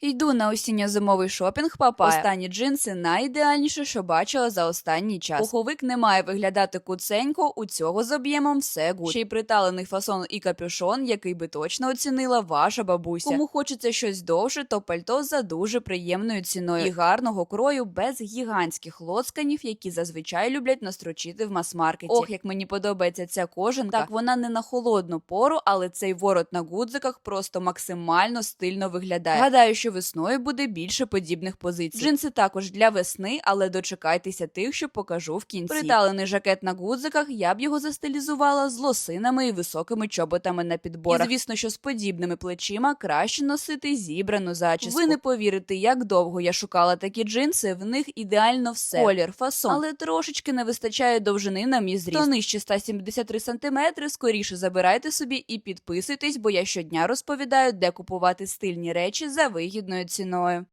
Йду на осінньо-зимовий шопінг Папая. Останні джинси найідеальніше, що бачила за останній час. Пуховик не має виглядати куценько, у цього з об'ємом все гуд. Ще й приталений фасон і капюшон, який би точно оцінила ваша бабуся. Кому хочеться щось довше, то пальто за дуже приємною ціною і гарного крою без гігантських лоцканів, які зазвичай люблять настрочити в мас-маркеті. Ох, як мені подобається ця кожанка. Так, вона не на холодну пору, але цей ворот на гудзиках просто максимально стильно виглядає. Гадаю, що весною буде більше подібних позицій. Джинси також для весни, але дочекайтеся тих, що покажу в кінці. Приталений жакет на гудзиках, я б його застилізувала з лосинами і високими чоботами на підборах. І, звісно, що з подібними плечима краще носити зібрану зачіску. Ви не повірите, як довго я шукала такі джинси. В них ідеально все. Колір, фасон, але трошечки не вистачає довжини на мій зріст. То нижче 173 см, скоріше забирайте собі і підписуйтесь, бо я щодня розповідаю, де купувати стильні речі за вигідною ціною.